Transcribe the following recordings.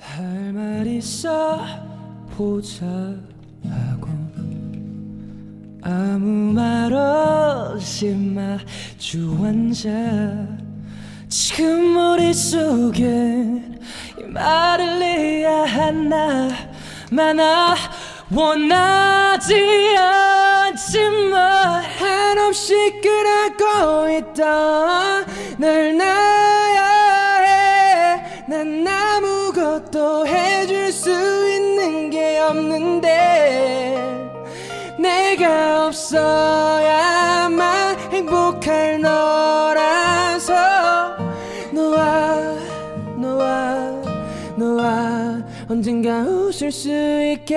할 말 있어 보자 하고. 아무 말 없이 마주 앉아. 지금 머릿속엔 이 말을 해야 하나 마나 원하지 않지만 한없이 끓고 있던 널 없는데 내가 없어야만 행복할 너라서. 너와 너와 너와 언젠가 웃을 수 있게.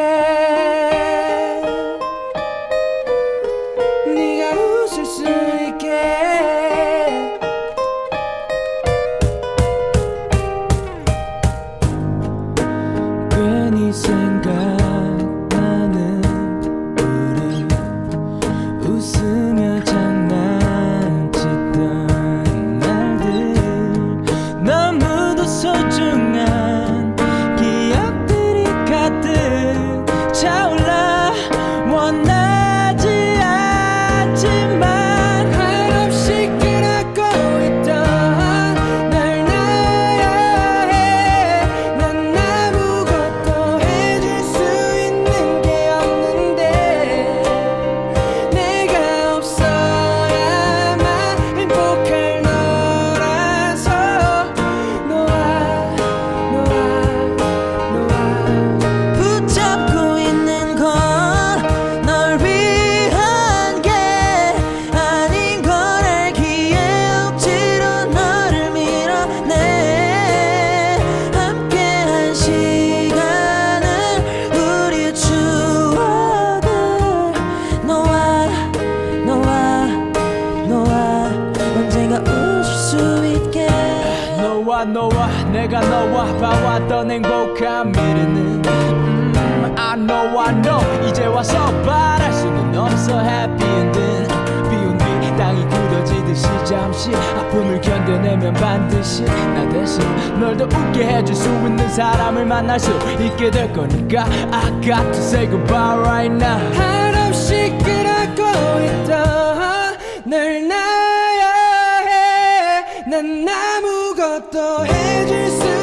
네가 웃을 수 있게. 괜히 생각 너와 내가 너와 봐왔던 행복한 미래는 음, I know I know. 이제 와서 바랄 수는 없어. Happy ending. 비온 뒤 땅이 굳어지듯이 잠시 아픔을 견뎌내면 반드시 나 대신 널 더 웃게 해줄 수 있는 사람을 만날 수 있게 될 거니까. I got to say goodbye right now. 한없이 끓 也只是